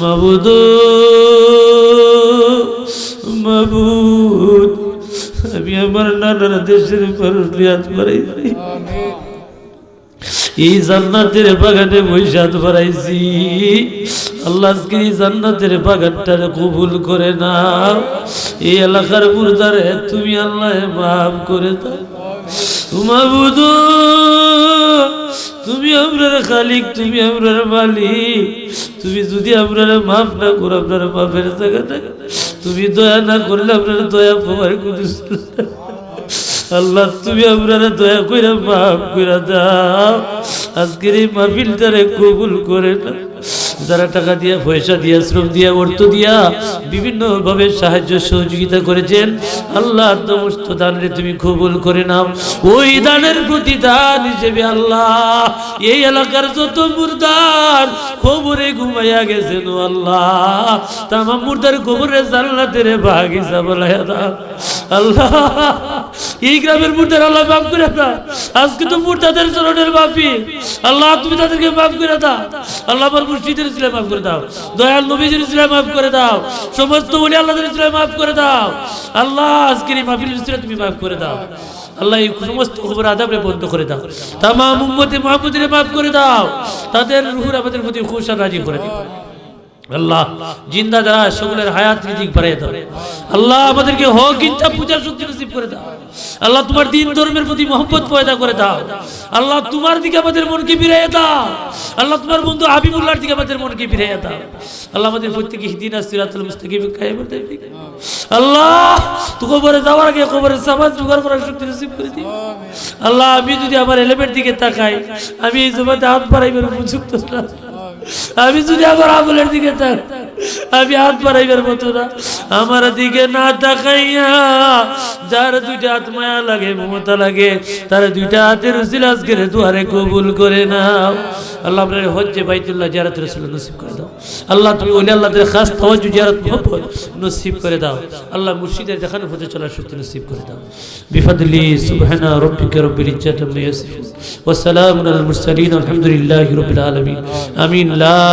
মাবুদ আমি আমার নানার দেশের পরলিয়াত করাইছি এই জান্নাতের বাগানে বৈশাদ বাড়াইছি। আল্লাহ এই জান্নাতের বাগানটা কবুল করে না। এই এলাকার মুর্দারে তুমি আল্লাহ মাফ করে দাও। মাবুদ তুমি আপনার খালিক, তুমি আপনার মালিক। তুমি যদি আপনার মাফ না করো আপনার মাফের থাকে তুমি দয়া না করলে আপনার দয়া পাওয়ার কোনো আল্লাহ, তুমি আপনারা দয়া করে মাফ করে দাও। আজকের এই মাহফিলটারে কবুল করে না যারা টাকা দিয়া, পয়সা দিয়া, শ্রম দিয়া, অর্থ দিয়া বিভিন্ন ভাবে সাহায্য, সহযোগিতা করেছেন, আল্লাহ সমস্ত দানের তুমি কবুল করে নাও। ওই দানের প্রতিদান হিসেবে আল্লাহ, এই এলাকার যত মুরদার কবরে ঘুমাইয়া গেছেন আল্লাহ তামা মুর্দার কবরে জান্নাতের বাগিচা বলাইয়া দাও। আল্লাহ এই গ্রামের মুর্দার আল্লাহ মাফ করে দাও আজকে তো মুর্দাদের মাফি। আল্লাহ, তুমি তাদেরকে মাফ করে দাও আল্লাহ আমার মুর্শিদের মাফ করে দাও। দয়াল নবীজির মাফ করে দাও। সমস্ত বলি মাফ করে দাও। আল্লাহ এই তুমি মাফ করে দাও। আল্লাহ, এই সমস্ত খবর আদাবরে বন্ধ করে দাও। মাহমুদের মাফ করে দাও। তাদের রুহুর আমাদের প্রতি খুশ রাজি করে দিও। আল্লাহ, জিন্দা যারা সকলের হায়াত রিজিক বাড়িয়ে দাও। আল্লাহ, আমাদেরকে হক ইচ্ছা পূজার শক্তি নসিব করে দাও। আল্লাহ, তোমার দিন ধর্মের প্রতি মোহাম্মত পয়দা করে দাও। আল্লাহ, তোমার দিকে আমাদের মনকে ফিরিয়ে দাও। আল্লাহ, তোমার বন্ধু হাবিবুল্লাহর দিকে আমাদের মনকে ফিরিয়ে দাও। আল্লাহ, আমাদের প্রত্যেকে হিদিনা সিরাতুল মুস্তাকিম কায়েম আল্লাহ তো কবরে যাওয়ার আগে কবরে সামাজ জোগাড় করার শক্তি নসিব করে দিও। আল্লাহ, আমি যদি আমার এলেমের দিকে তাকাই, আমি এই জমাতে হাত বাড়াইবার উপযুক্ত না। আমি যদি আমার আমলের দিকে তাক আমি হাত বাড়াইবার মতো না। আমার দিকে না তাকাইয়া যার দুইটা হাত মায়া লাগে, মমতা লাগে, তার দুইটা হাতের উসিল আজকের দুয়ারে কবুল করে নাও। আল্লাহ আপনার হজ্জে বাইতুল্লাহ জিয়ারত রসুল নসিব করে দাও। আল্লাহ তুমি ওলি আল্লাহদের খাস তাওয়াজ্জু নসিব করে দাও। আল্লাহ মুর্শিদের দেখানো পথে চলার শক্তি নসিব করে দাও। বিফাদলি, সুবহানা রাব্বিকা রব্বিল ইজ্জাতি আম্মা ইয়াসিফুন। ওয়া সালামুন আলাল মুরসালিন, আলহামদুলিল্লাহি রাব্বিল আলামিন। আমিন, লা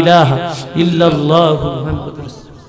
ইলাহা ইল্লাল্লাহু 我们。